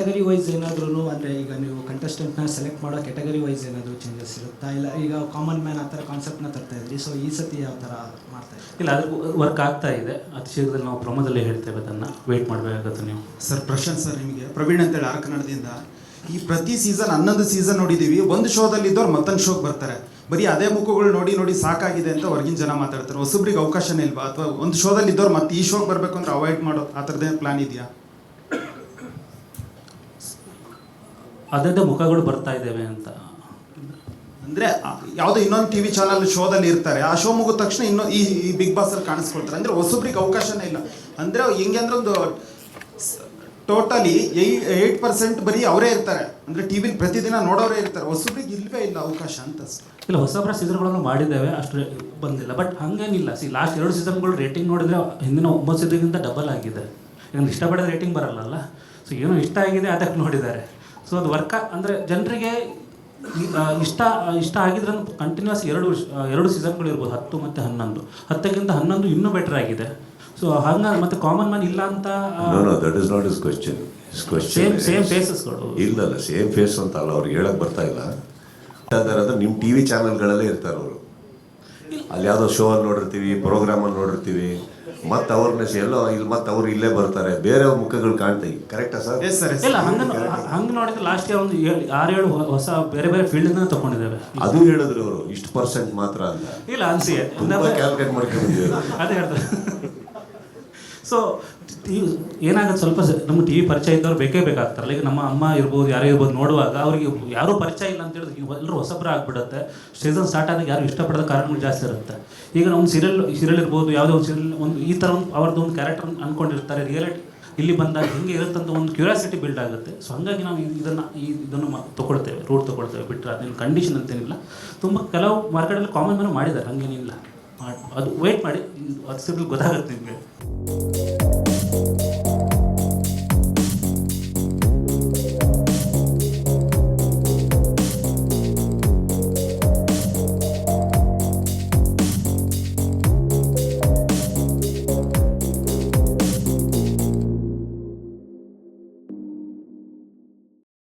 Category wise ಏನಾದ್ರೂ ಅಂದರೆ ಈಗ ನೀವು ಕಂಟೆಸ್ಟೆಂಟ್ನ ಸೆಲೆಕ್ಟ್ ಮಾಡೋ ಕೆಟಗರಿ ವೈಸ್ ಏನಾದರೂ ಚೇಂಜಸ್ ಇರುತ್ತಾ? ಇಲ್ಲ ಈಗ ಕಾಮನ್ ಮ್ಯಾನ್ ಆ ಥರ ಕಾನ್ಸೆಪ್ಟ್ನ ತರ್ತಾ ಇದ್ರಿ. ಸೊ ಈ ಸತಿ ಯಾವ ಥರ ಮಾಡ್ತಾ ಇಲ್ಲ ಅದು ವರ್ಕ್ ಆಗ್ತಾ ಇದೆ. ಅತಿ ಶೀಘ್ರದಲ್ಲಿ ನಾವು ಪ್ರಮೋದಲ್ಲಿ ಹೇಳ್ತೇವೆ ಅದನ್ನು. ವೇಟ್ ಮಾಡಬೇಕಾಗುತ್ತೆ ನೀವು. ಸರ್ ಪ್ರಶಾಂತ್ ಸರ್ ನಿಮಗೆ ಪ್ರವೀಣ್ ಅಂತೇಳಿ ಆರ್ ಕನ್ನಡದಿಂದ ಈ ಪ್ರತಿ ಸೀಸನ್ ಹನ್ನೊಂದು ಸೀಸನ್ ನೋಡಿದ್ದೀವಿ ಒಂದು ಶೋದಲ್ಲಿ ಇದ್ದವ್ರು ಮತ್ತೊಂದು ಶೋಗೆ ಬರ್ತಾರೆ. ಬರೀ ಅದೇ ಮುಖಗಳು ನೋಡಿ ನೋಡಿ ಸಾಕಾಗಿದೆ ಅಂತ ಹೊರಗಿನ ಜನ ಮಾತಾಡ್ತಾರೆ. ಹೊಸಬ್ರಿಗೆ ಅವಕಾಶನೇ ಇಲ್ವಾ? ಅಥವಾ ಒಂದು ಶೋದಲ್ಲಿ ಇದ್ದವ್ರು ಮತ್ತೆ ಈ ಶೋಗೆ ಬರಬೇಕು ಅಂದ್ರೆ ಅವಾಯ್ಡ್ ಮಾಡೋ ಆ ಥರದೇ ಪ್ಲಾನ್ ಇದೆಯಾ? ಅದರದ್ದೇ ಮುಖಗಳು ಬರ್ತಾ ಇದ್ದಾವೆ ಅಂತ. ಅಂದರೆ ಯಾವುದೋ ಇನ್ನೊಂದು ಟಿವಿ ಚಾನಲ್ ಶೋದಲ್ಲಿ ಇರ್ತಾರೆ ಆ ಶೋ ಮುಗಿದ ತಕ್ಷಣ ಇನ್ನೂ ಈ ಈ ಬಿಗ್ ಬಾಸಲ್ಲಿ ಕಾಣಿಸ್ಕೊಳ್ತಾರೆ. ಅಂದರೆ ಹೊಸಬ್ರಿಗೆ ಅವಕಾಶನೇ ಇಲ್ಲ. ಅಂದರೆ ಹೆಂಗೆ ಅಂದ್ರೆ ಒಂದು ಟೋಟಲಿ ಏಯ್ಟ್ ಪರ್ಸೆಂಟ್ ಬರೀ ಅವರೇ ಇರ್ತಾರೆ. ಅಂದರೆ ಟಿ ವಿಲಿ ಪ್ರತಿದಿನ ನೋಡೋರೇ ಇರ್ತಾರೆ. ಹೊಸಬ್ರಿಗೆ ಇಲ್ವೇ ಇಲ್ಲ ಅವಕಾಶ ಅಂತ ಇಲ್ಲ ಹೊಸಬ್ರ ಸೀಸನ್ಗಳನ್ನು ಮಾಡಿದ್ದೇವೆ ಅಷ್ಟು ಬಂದಿಲ್ಲ. ಬಟ್ ಹಾಗೇನಿಲ್ಲ. ಸಿ ಲಾಸ್ಟ್ ಎರಡು ಸೀಸನ್ಗಳು ರೇಟಿಂಗ್ ನೋಡಿದ್ರೆ ಹಿಂದಿನ ಒಂಬತ್ತು ಸೀಸನ್ಗಿಂತ ಡಬಲ್ ಆಗಿದೆ. ಈಗ ಇಷ್ಟಪಡೋದು ರೇಟಿಂಗ್ ಬರಲ್ಲಲ್ಲ ಸೊ ಏನೋ ಇಷ್ಟ ಆಗಿದೆ ಅದಕ್ಕೆ ನೋಡಿದ್ದಾರೆ. ಸೊ ಅದು ವರ್ಕ ಅಂದರೆ ಜನರಿಗೆ ಇಷ್ಟ ಇಷ್ಟ ಆಗಿದ್ರೆ ಕಂಟಿನ್ಯೂಸ್ ಎರಡು ವರ್ಷ- ಎರಡು ಸೀಸನ್ಗಳು ಇರ್ಬೋದು ಹತ್ತು ಮತ್ತು ಹನ್ನೊಂದು. ಹತ್ತಕ್ಕಿಂತ ಹನ್ನೊಂದು ಇನ್ನೂ ಬೆಟರ್ ಆಗಿದೆ. ಸೊ ಹಂಗಾಗಿ ಮತ್ತೆ ಕಾಮನ್ ಮ್ಯಾನ್ ಇಲ್ಲ ಅಂತ that is not is question is question same same ಫೇಸಸ್ಗಳು ಇಲ್ಲಲ್ಲ ಸೇಮ್ ಫೇಸ್ ಅಂತ ಅಲ್ಲ ಅವ್ರಿಗೆ ಹೇಳಕ್ ಬರ್ತಾ ಇಲ್ಲ. ಅಂದ್ರೆ ನಿಮ್ಮ ಟಿ ವಿ ಚಾನಲ್ಗಳಲ್ಲೇ ಇರ್ತಾರೆ ಅವರು. ಅಲ್ಲಿ ಯಾವುದೋ ಶೋ ಅಲ್ಲಿ ನೋಡಿರ್ತೀವಿ ಪ್ರೋಗ್ರಾಮಲ್ಲಿ ನೋಡಿರ್ತೀವಿ. ಮತ್ತೆ ಅವ್ರನ್ನ ಎಲ್ಲೋ ಇಲ್ಲಿ ಮತ್ತೆ ಅವ್ರು ಇಲ್ಲೇ ಬರ್ತಾರೆ. ಬೇರೆ ಮುಖಗಳು ಕಾಣ್ತೀವಿ ಕರೆಕ್ಟಾ ಸರ್? ಎಸ್ ಸರ್ ಇಲ್ಲ ಹಂಗೆ ಹಂಗೆ ನೋಡಿದ್ರೆ ಲಾಸ್ಟ್ ಇಯರ್ ಒಂದು ಏಳು ಆರು ಏಳು ಹೊಸ ಬೇರೆ ಬೇರೆ ಫೀಲ್ಡ್ ತಗೊಂಡಿದ್ದಾರೆ ಅದು ಹೇಳಿದ್ರು ಅವರು ಇಷ್ಟು ಪರ್ಸೆಂಟ್ ಮಾತ್ರ ಅಲ್ಲ. ಇಲ್ಲ ಅನ್ಸಿ ಕ್ಯಾಲ್ಕುಲೇಟ್ ಮಾಡ್ಕೊಂಡಿದ್ದೀವಿ. ಅದೇ ಹೇಳ್ತಾರೆ ಸೊ ಏನಾಗುತ್ತೆ ಸ್ವಲ್ಪ ನಮ್ಮ ಟಿ ವಿ ಪರಿಚಯ ಇದ್ದವ್ರು ಬೇಕೇ ಬೇಕಾಗ್ತಾರಲ್ಲ ಈಗ ನಮ್ಮ ಅಮ್ಮ ಇರ್ಬೋದು, ಯಾರೇ ಇರ್ಬೋದು ನೋಡುವಾಗ ಅವ್ರಿಗೆ ಯಾರೂ ಪರಿಚಯ ಇಲ್ಲ ಅಂತ ಹೇಳಿದ್ರೆ ಎಲ್ಲರೂ ಹೊಸಬ್ರ ಆಗಿಬಿಡುತ್ತೆ. ಸೀಸನ್ ಸ್ಟಾರ್ಟ್ ಆದಾಗ ಯಾರು ಇಷ್ಟಪಡದ ಕಾರಣಗಳು ಜಾಸ್ತಿ ಇರುತ್ತೆ. ಈಗ ಒಂದು ಸೀರಿಯಲ್ ಸೀರಿಯಲ್ ಇರ್ಬೋದು, ಯಾವುದೇ ಒಂದು ಸೀರಿಯಲ್ ಒಂದು ಈ ಥರ ಒಂದು ಅವ್ರದ್ದು ಒಂದು ಕ್ಯಾರೆಕ್ಟರ್ ಅನ್ಕೊಂಡಿರ್ತಾರೆ. ರಿಯಾಲಿಟಿ ಇಲ್ಲಿ ಬಂದಾಗ ಹೆಂಗೆ ಇರುತ್ತಂತ ಒಂದು ಕ್ಯೂರಿಯಾಸಿಟಿ ಬಿಲ್ಡ್ ಆಗುತ್ತೆ. ಸೊ ಹಾಗಾಗಿ ನಾವು ಇದನ್ನು, ಈ ಇದನ್ನು ತೊಗೊಳ್ತೇವೆ ರೂಟ್ ತಗೊಳ್ತೇವೆ. ಬಿಟ್ಟರೆ ಅದೇನು ಕಂಡೀಷನ್ ಅಂತೇನಿಲ್ಲ. ತುಂಬ ಕೆಲವು ಮಾರ್ಕೆಟಲ್ಲಿ ಕಾಮನ್ ಮಾಡಿದ್ದಾರೆ, ಹಾಗೇನಿಲ್ಲ. ಅದು ವೇಟ್ ಮಾಡಿ ಅದು ಸಿಗಲು ಗೊತ್ತಾಗುತ್ತೆ ನಿಮಗೆ.